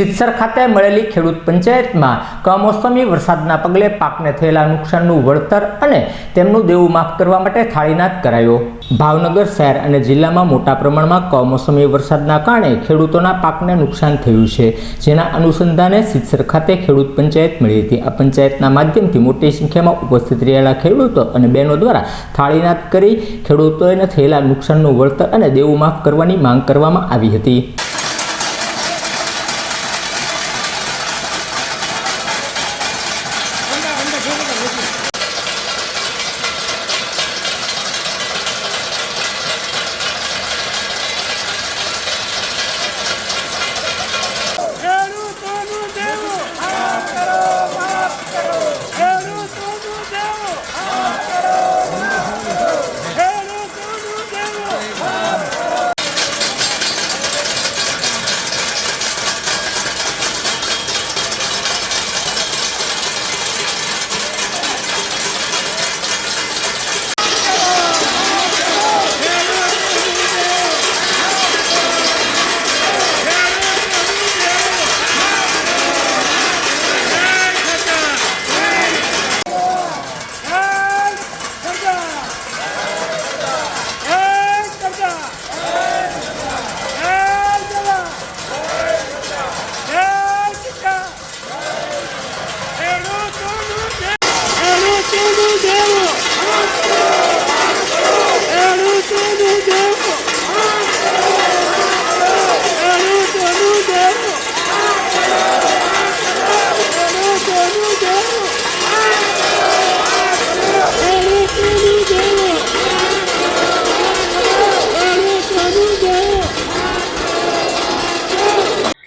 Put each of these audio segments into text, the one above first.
સિત્સર ખાતે મળેલી ખેડૂત પંચાયતમાં કમોસમી વરસાદના પગલે પાકને થયેલા નુકસાનનું વળતર અને તેમનું દેવું માફ કરવા માટે થાળીનાદ કરાયો. ભાવનગર શહેર અને જિલ્લામાં મોટા પ્રમાણમાં કમોસમી વરસાદના કારણે ખેડૂતોના પાકને નુકસાન થયું છે. જેના અનુસંધાને સિત્સર ખાતે ખેડૂત પંચાયત મળી હતી. આ પંચાયતના માધ્યમથી મોટી સંખ્યામાં ઉપસ્થિત રહેલા ખેડૂતો અને બહેનો દ્વારા થાળીનાદ કરી ખેડૂતોને થયેલા નુકસાનનું વળતર અને દેવું માફ કરવાની માંગ કરવામાં આવી હતી.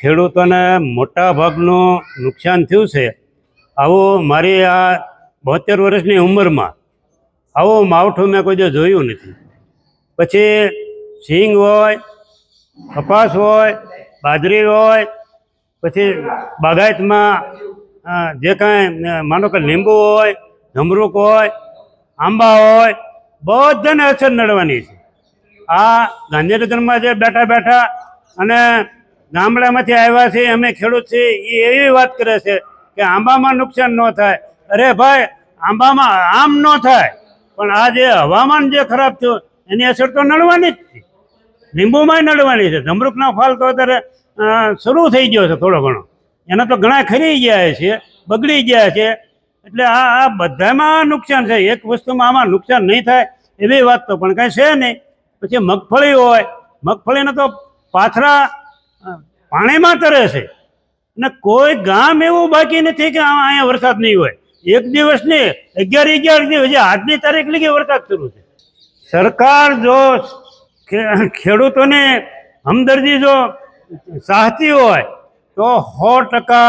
ખેડૂતોને મોટા ભાગનું નુકસાન થયું છે. આવું મારી આ બોતેર વર્ષની ઉંમરમાં આવું માવઠું મેં કોઈ જોયું નથી. પછી સિંગ હોય, કપાસ હોય, બાજરી હોય, પછી બાગાયતમાં જે કાંઈ માનો કે લીંબુ હોય, જમરૂક હોય, આંબા હોય, બધાને અસર નડવાની છે. આ ગાંધીનગરમાં જે બેઠા બેઠા અને ગામડામાંથી આવ્યા છે અમે ખેડૂત છીએ એ એવી વાત કરે છે કે આંબામાં નુકસાન ન થાય. અરે ભાઈ, આંબામાં આમ ન થાય, પણ આ જે હવામાન જે ખરાબ થયું, એની અસર તો નડવાની જ છે. લીંબુમાંય નડવાની છે. જમરૂકનો ફાલ તો અત્યારે શરૂ થઈ ગયો છે થોડો ઘણો. એના તો ઘણા ખરી ગયા છે, બગડી ગયા છે. એટલે આ આ બધામાં નુકસાન છે. એક વસ્તુમાં આમાં નુકસાન નહીં થાય એવી વાત તો પણ કાંઈ છે નહીં. પછી મગફળી હોય, મગફળીના તો પાથરા પાણીમાં તરે છે. અને કોઈ ગામ એવું બાકી નથી કે અહીંયા વરસાદ નહીં હોય. એક દિવસ નહીં, અગિયાર અગિયાર દિવસ આજની તારીખ લગી વરસાદ શરૂ છે. સરકાર જો ખેડૂતોને હમદર્દી જો ચાહતી હોય, તો સો ટકા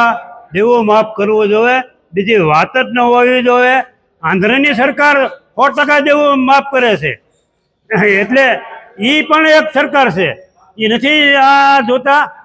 દેવું માફ કરવું જોઈએ. બીજી વાત જ ન હોવી જોઈએ. આંધ્રની સરકાર સો ટકા દેવું માફ કરે છે. એટલે એ પણ એક સરકાર છે. એ નથી આ જોતા.